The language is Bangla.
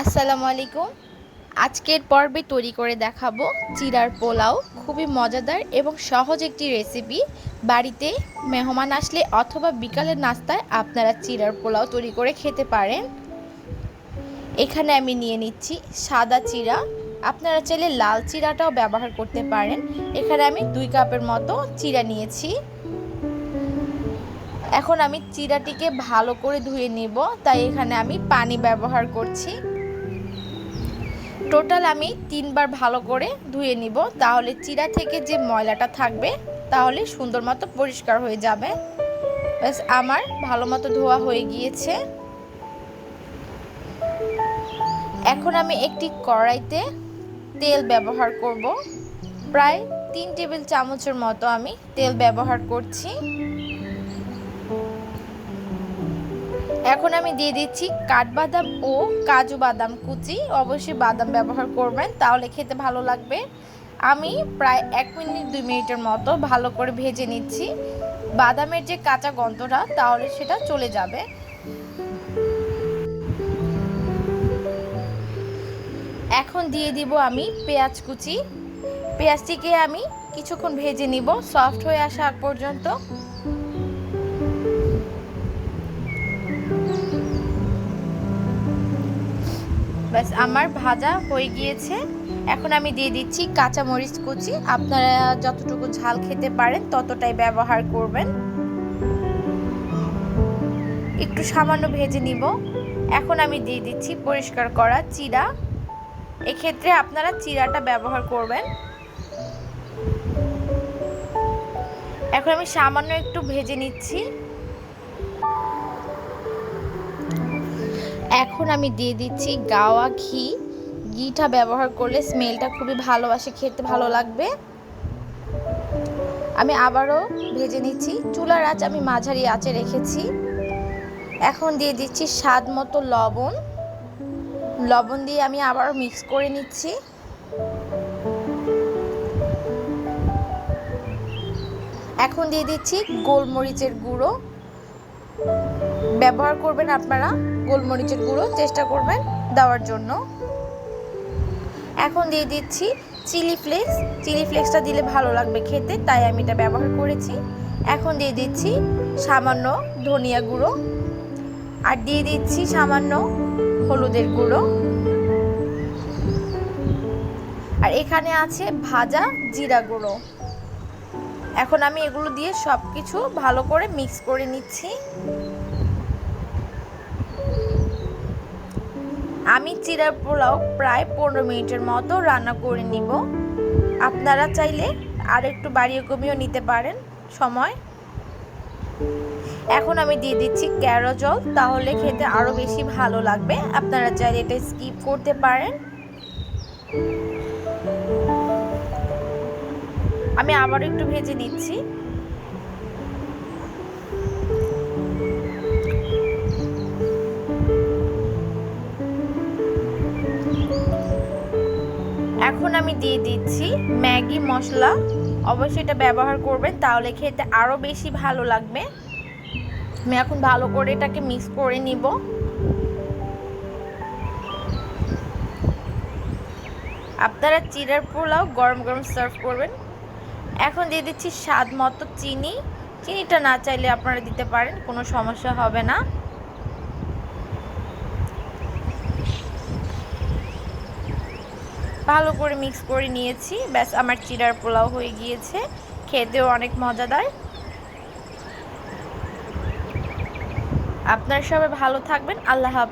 আসসালামু আলাইকুম। আজকের পর্বে তৈরি করে দেখাবো চিরার পোলাও, খুবই মজাদার এবং সহজ একটি রেসিপি বাড়িতে মেহমান আসলে অথবা বিকালের নাস্তায় আপনারা চিরার পোলাও তৈরি করে খেতে পারেন। এখানে আমি নিয়ে নিচ্ছি সাদা চিরা। আপনারা চাইলে লাল চিরাটাও ব্যবহার করতে পারেন। এখানে আমি দুই কাপের মতো চিরা নিয়েছি। এখন আমি চিরাটিকে ভালো করে ধুয়ে নিব, তাই এখানে আমি পানি ব্যবহার করছি। টোটাল আমি তিনবার ভালো করে ধুয়ে নিব, তাহলে চিরা থেকে যে ময়লাটা থাকবে, তাহলে সুন্দর মতো পরিষ্কার হয়ে যাবে। ব্যাস, আমার ভালো মতো ধোয়া হয়ে গিয়েছে। এখন আমি একটি কড়াইতে তেল ব্যবহার করব। প্রায় তিন টেবিল চামচের মতো আমি তেল ব্যবহার করছি। এখন আমি দিয়ে দিচ্ছি কাঠবাদাম ও কাজু বাদাম কুচি। অবশ্যই বাদাম ব্যবহার করবেন, তাহলে খেতে ভালো লাগবে। আমি প্রায় এক মিনিট, দুই মিনিটের মতো ভালো করে ভেজে নিচ্ছি। বাদামের যে কাঁচা গন্ধটা, তাহলে সেটা চলে যাবে। এখন দিয়ে দিব আমি পেঁয়াজ কুচি। পেঁয়াজটিকে আমি কিছুক্ষণ ভেজে নিব, সফট হয়ে আসা পর্যন্ত। ব্যাস, আমার ভাজা হয়ে গিয়েছে। এখন আমি দিয়ে দিচ্ছি কাঁচা মরিচ কুচি। আপনারা যতটুকু ঝাল খেতে পারেন, ততটাই ব্যবহার করবেন। একটু সামান্য ভেজে নিব। এখন আমি দিয়ে দিচ্ছি পরিষ্কার করা চিরা এক্ষেত্রে আপনারা চিরাটা ব্যবহার করবেন। এখন আমি সামান্য একটু ভেজে নিচ্ছি। এখন আমি দিয়ে দিচ্ছি গাওয়া ঘি। ঘিটা ব্যবহার করলে স্মেলটা খুবই ভালোবাসে খেতে ভালো লাগবে। আমি আবারও ভেজে নিচ্ছি। চুলার আঁচ আমি মাঝারি আঁচে রেখেছি। এখন দিয়ে দিচ্ছি স্বাদ মতো লবণ। লবণ দিয়ে আমি আবারও মিক্স করে নিচ্ছি। এখন দিয়ে দিচ্ছি গোলমরিচের গুঁড়ো। ব্যবহার করবেন আপনারা গোলমরিচের গুঁড়ো, চেষ্টা করবেন দেওয়ার জন্য। এখন দিয়ে দিচ্ছি চিলি ফ্লেক্স। চিলি ফ্লেক্সটা দিলে ভালো লাগবে খেতে, তাই আমি এটা ব্যবহার করেছি। এখন দিয়ে দিচ্ছি সামান্য ধনিয়া গুঁড়ো আর দিয়ে দিচ্ছি সামান্য হলুদের গুঁড়ো। আর এখানে আছে ভাজা জিরা গুঁড়ো। এখন আমি এগুলো দিয়ে সব কিছু ভালো করে মিক্স করে নিচ্ছি। আমি চিরার পোলাও প্রায় পনেরো মিনিটের মতো রান্না করে নিব। আপনারা চাইলে আর একটু বাড়িয়ে কমিয়েও নিতে পারেন। সময়? এখন আমি দিয়ে দিচ্ছি ক্যারো জল, তাহলে খেতে আরও বেশি ভালো লাগবে। আপনারা চাইলে এটা স্কিপ করতে পারেন। আমি আবার একটু ভেজে নিচ্ছি। এখন আমি দিয়ে দিচ্ছি ম্যাগি মশলা। অবশ্যই এটা ব্যবহার করবেন, তাহলে খেতে আরও বেশি ভালো লাগবে। আমি এখন ভালো করে এটাকে মিক্স করে নিব। আপনারা চিরার পোলাও গরম গরম সার্ভ করবেন। এখন দিয়ে দিচ্ছি স্বাদ মতো চিনি। চিনিটা না চাইলে আপনারা দিতে পারেন, কোনো সমস্যা হবে না। ভালো করে মিক্স করে নিয়েছি। ব্যাস, আমার চিরার পোলাও হয়ে গিয়েছে। খেতেও অনেক মজাদার। আপনার সবাই ভালো থাকবেন। আল্লাহ হাফিজ।